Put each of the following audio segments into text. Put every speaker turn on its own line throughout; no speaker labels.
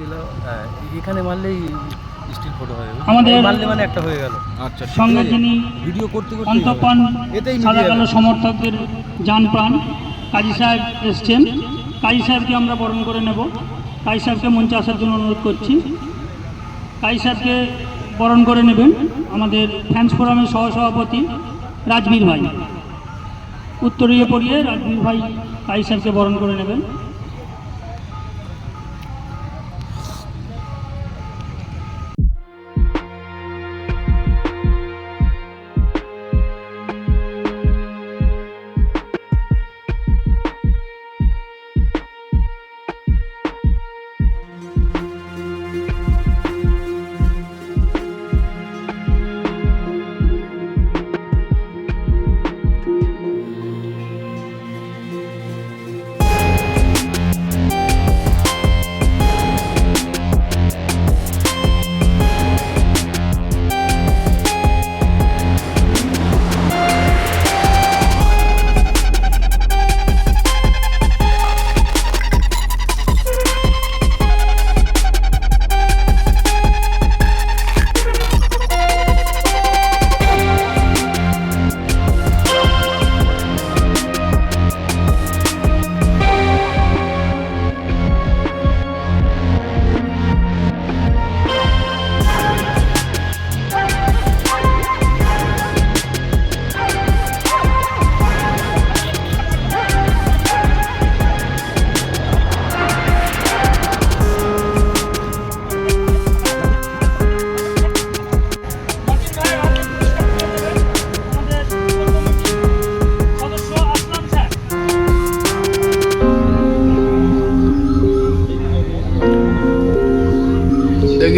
গেল হ্যাঁ, এখানে মারলেই স্টিল ফটো হয়ে যাবে।
আমাদের
মারলে মানে একটা হয়ে গেল।
আচ্ছা
সঙ্গে যিনি
ভিডিও করতে করতে
অন্তঃপান
এতেই
সাদা কালো সমর্থকদের যান প্রাণ কাজী সাহেব এসছেন। কাজী সাহেবকে আমরা বরণ করে নেব। কাজী সাহেবকে মঞ্চে আসার জন্য অনুরোধ করছি। কাজী সাহেবকে বরণ করে নেবেন আমাদের ফ্যান্স ফোরামের সহসভাপতি রাজবীর ভাই। উত্তরীয় পড়িয়ে রাজবীর ভাই কাজী সাহেবকে বরণ করে নেবেন।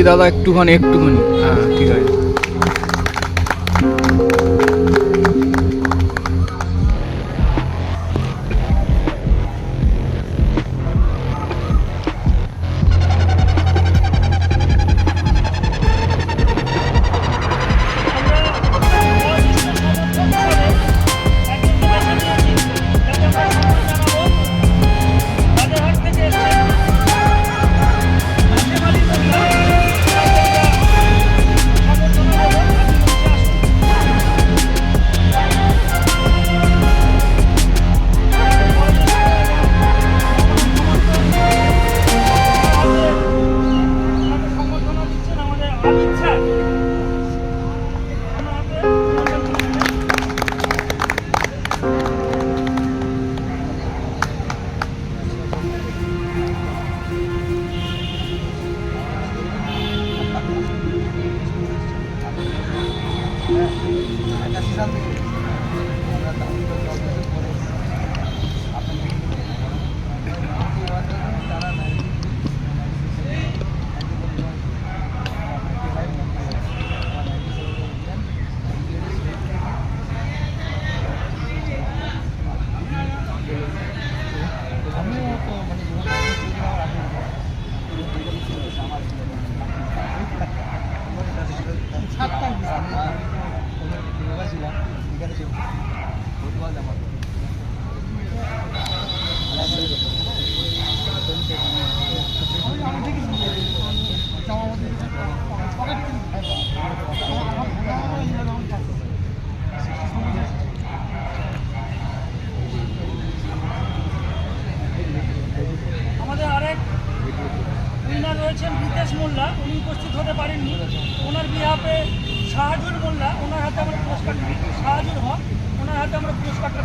দাদা একটুখানি একটুখানি। হ্যাঁ ঠিক আছে।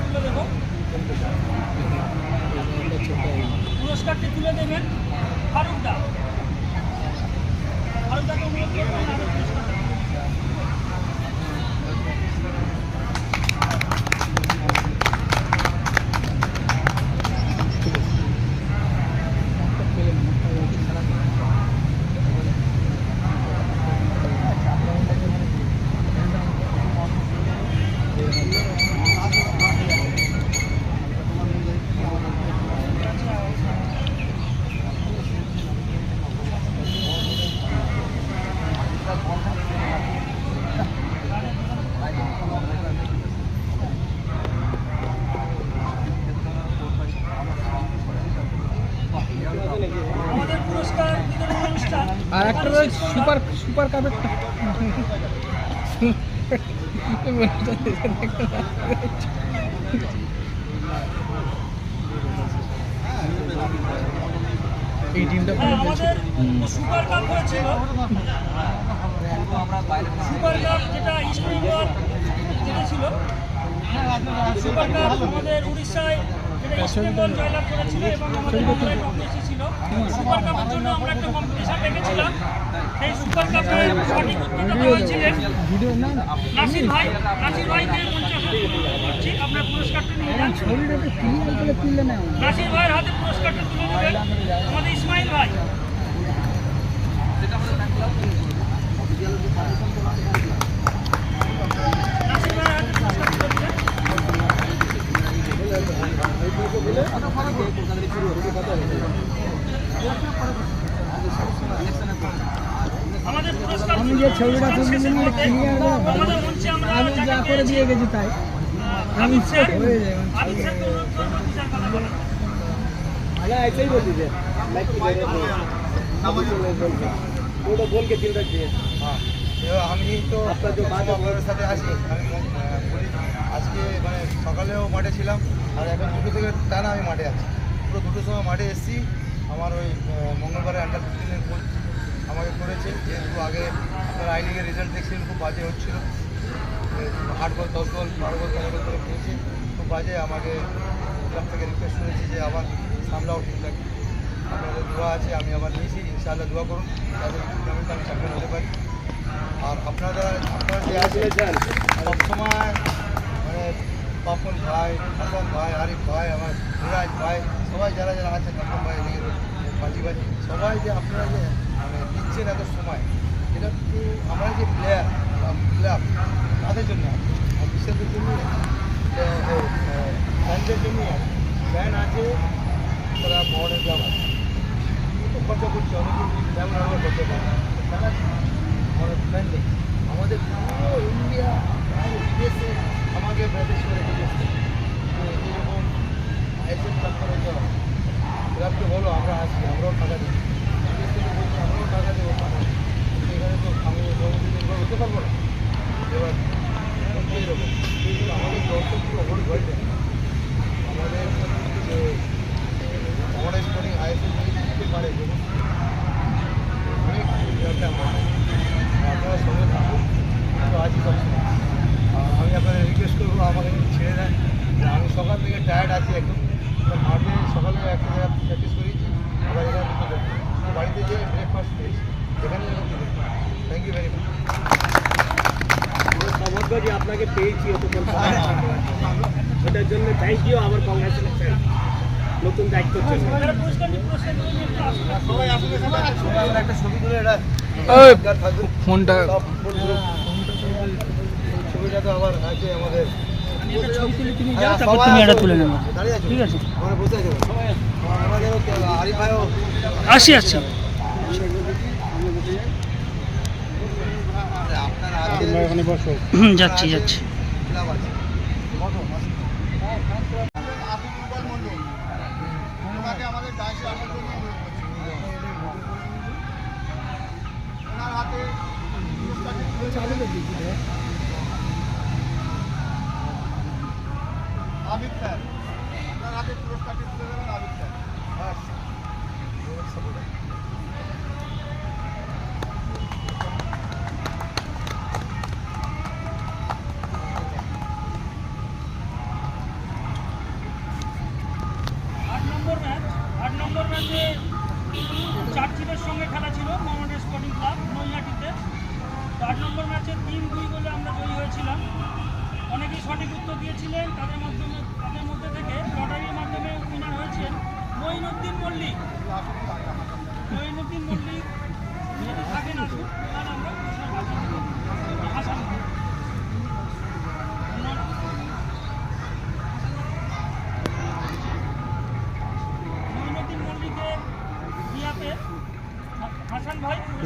তুলে দেব পুরস্কারটি তুলে দেবেন ফারুকদা। ফারুকদাকে অনুরোধ করবেন আর একটা সুপার সুপার এই টিমটা
সুপার কাপ হয়েছিল। সুপার কাপ যেটা আমাদের উড়িষ্যায় বেঙ্গল জয়লাভ করেছিল জন্য আমরা একটা কম্পিটিশন রেখেছিলাম সেই সুপার কাপে সঠিক উত্তরদাতা হয়েছিলেন নাসির ভাই নাসির ভাইকে আপনার পুরস্কারটা নিয়ে যান নাসির ভাইয়ের পুরস্কারটা আমাদের ইসমাইল ভাই।
ছবিটা তুলছিলাম না ক্লিয়ার
আমাদের
আমি যা করে দিয়ে গেছি তাই।
আমি স্যার
হয়ে যায়
আমি স্যার অনুরোধ করব বিচার কথা বলার।
এবার আমি তো আপনার আপনাদের সাথে আছি আমি আজকে মানে সকালেও মাঠে ছিলাম আর এখন দুটো থেকে টানা আমি মাঠে আছি। পুরো দুটোর সময় মাঠে এসেছি আমার ওই মঙ্গলবারে আন্ডার ফিফটিনের কোচ আমাকে করেছে। যেহেতু আগে আপনার আই লিগের রেজাল্ট দেখছিলেন, খুব বাজে হচ্ছিল। আট বল, দশ বল, বারো বল তেরো বল করে খেয়েছে খুব বাজে। আমাকে ক্লাব থেকে রিকোয়েস্ট করেছি যে, আবার সামলাও ঠিকঠাক। আপনাদের দোয়া আছে, আমি আবার নিয়েছি। ইনশাআল্লাহ দোয়া করুন। টুর্নামেন্টে আমি চ্যাম্পিয়ন হতে পারি। আর আপনারা আপনারা যে আছেন সবসময় মানে পাপন ভাই হাসান ভাই, আরিফ ভাই, আমার সিরাজ ভাই, সবাই যারা যারা আছেন পাপন ভাই বাজি বাজি সবাই যে আপনারা যে দিচ্ছেন এত সময়? এটা কিন্তু আমরা যে প্লেয়ার ক্লাব তাদের জন্য বিশ্বের জন্য ফ্যানদের জন্য ফ্যান আছে, তারা ভবনের ক্লাব আছে তো খরচা করছে, অনেকে যেমন আমরা করতে পারি তারা ফ্যান নেই। আমাদের পুরো ইন্ডিয়া বিদেশে আমাকে ব্যাটিস করে রেখেছে এরকম আইসিএল ক্লাব করে ক্লাবকে বলো, আমরা আছি আমরাও টাকা দিই বিদেশ থেকে বলছি আমরাও টাকা দেবো টাকা কিন্তু এখানে তো আমি আপনাদের রিকোয়েস্ট করব আমাকে একটু ছেড়ে দেন যে আমি সকাল থেকে টায়ার্ড আছি একদম তো মাঠে সকালে একটা জায়গায় প্র্যাকটিস করেছি আবার এখানে দুটো করতে তো বাড়িতে যে ব্রেকফাস্ট পেয়েছি এখানে এখন দুটো থ্যাংক ইউ ভেরি মাচ
সৌভাগ্য আপনাকে পেয়েছি ওটার জন্য থ্যাংক ইউ আমার কংগ্রাচুলেশন নতুন
দায়িত্ব
ফোনটা।
ছবিটা তো আবার আছে? আমাদের
একটা ছবি তুলে তুমি
হ্যাঁ,
যাও তারপর
সবাই
তুমি এটা
আসো।
তুলে নেব
দাঁড়িয়ে আছো?
ঠিক আছে
আমরা বসে আছি আমাদেরও আরিফ ভাইও
আসি আসছি
আপনার আছে
ওখানে বসো
হুম, যাচ্ছি যাচ্ছি।
আবিদ স্যার
সঙ্গে খেলা ছিল মোহামেডান স্পোর্টিং ক্লাব নৈহাটিতে। আট নম্বর ম্যাচে তিন দুই গোলে আমরা জয়ী হয়েছিলাম। অনেকেই সঠিক উত্তর দিয়েছিলেন, তাদের মাধ্যমে তাদের মধ্যে থেকে লটারির মাধ্যমে উইনার হয়েছেন মঈনুদ্দিন মল্লিক। মঈনুদ্দিন মল্লিক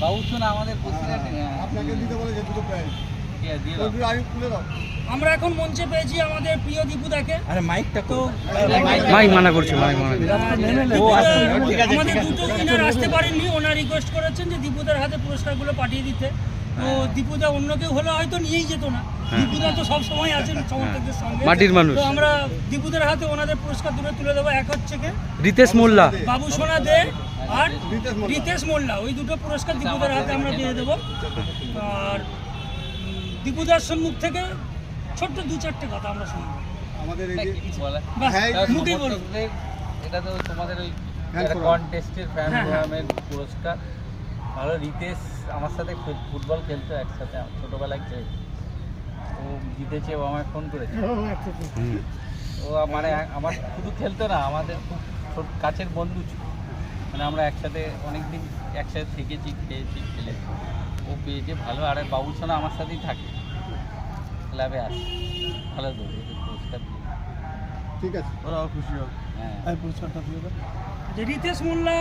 বাবু
শোনা আমাদের হ্যাঁ।
আপনাকে দিতে বলেছে দুটো প্রাইজ তুলে
আমরা এখন মঞ্চে পেয়েছি আমাদের প্রিয় দীপুদাকে
আরে মাইকটা
তো
মাইক মানা করছে মাইক মানা
দীপুদা- আমাদের দুটো উইনার আসতে পারেননি ওনার রিকোয়েস্ট করেছেন যে দীপুদার হাতে পুরস্কারগুলো পাঠিয়ে দিতে। তো দীপুদা অন্য কেউ হলে হয়তো নিয়েই যেত না। দীপুদা তো সব সময় আছেন সমর্থকদের সঙ্গে।
মাটির মানুষ।
তো আমরা দীপুদের হাতে ওনাদের পুরস্কার দুটো তুলে দেবো। এক হচ্ছে কে?
রিতেশ মোল্লা।
বাবু সোনা দে আর
রিতেশ মোল্লা।
ওই দুটো পুরস্কার দীপুদার হাতে আমরা দিয়ে দেবো। আর দীপুদার সম্মুখ থেকে ছোট্ট দু চারটে কথা আমরা শুনব।
আমাদের এই যে
বাস,
হ্যাঁ,
মুখেই বলুন
এটা তো তোমাদের ওই. কন্টেস্টের ফ্যান
হ্যাঁ, হ্যাঁ।
পুরস্কার। ভালো রিতেশ আমার সাথে ফুটবল খেলতো একসাথে ছোটোবেলায় খেলে ও জিতেছে ও আমায় ফোন করেছে। ও মানে আমার শুধু খেলতো না আমাদের খুব কাছের বন্ধু ছিল। মানে আমরা একসাথে অনেক দিন একসাথে থেকেছি খেয়েছি খেলেছি। ও পেয়েছে ভালো আর বাবু সোনা আমার সাথেই থাকে। ক্লাবে আসে। ভালো তো পুরস্কার দিয়ে।
ঠিক আছে। ওরাও খুশি হবে।
হ্যাঁ।
এই পুরস্কারটা তুলে
যে রিতেশ মোল্লা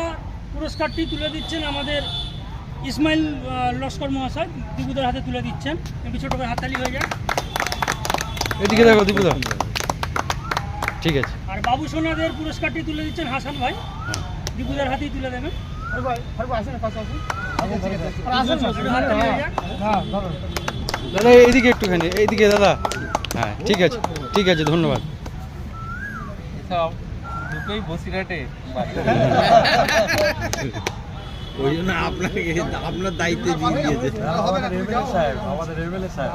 পুরস্কারটি তুলে দিচ্ছেন আমাদের ইসমাইল লস্কর মহাশয়। দীপুদার হাতে তুলে দিচ্ছেন। একটু ছোটো করে হাততালি হয়ে যায়।
এদিকে দেখো দীপুদা। ঠিক আছে।
আর বাবু সোনাদের পুরস্কারটি তুলে দিচ্ছেন হাসান ভাই। দীপুদার হাতেই তুলে দেবেন।
দাদা এইদিকে একটুখানি এইদিকে দাদা। হ্যাঁ ঠিক আছে ঠিক আছে ধন্যবাদ।
দুটোই বসিরহাটে
ওই জন্য আপনাকে আপনার দায়িত্বে দিয়ে দিয়েছে।
আমাদের এমএলএ সাহেব
আমাদের এমএলএ সাহেব।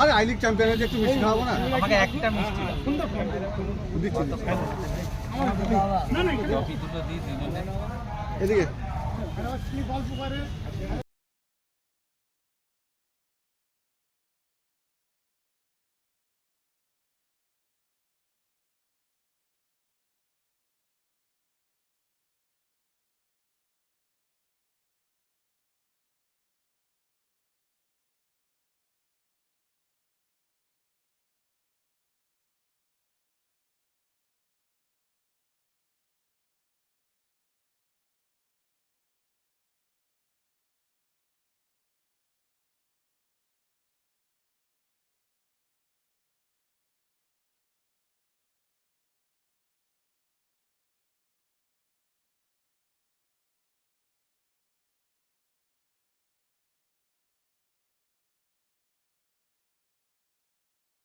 আরে আই লিগ চ্যাম্পিয়ন হয়েছে একটু মিষ্টি খাওয়াবো না?
আমাকে একটা মিষ্টি
দিচ্ছি।
না না
এদিকে।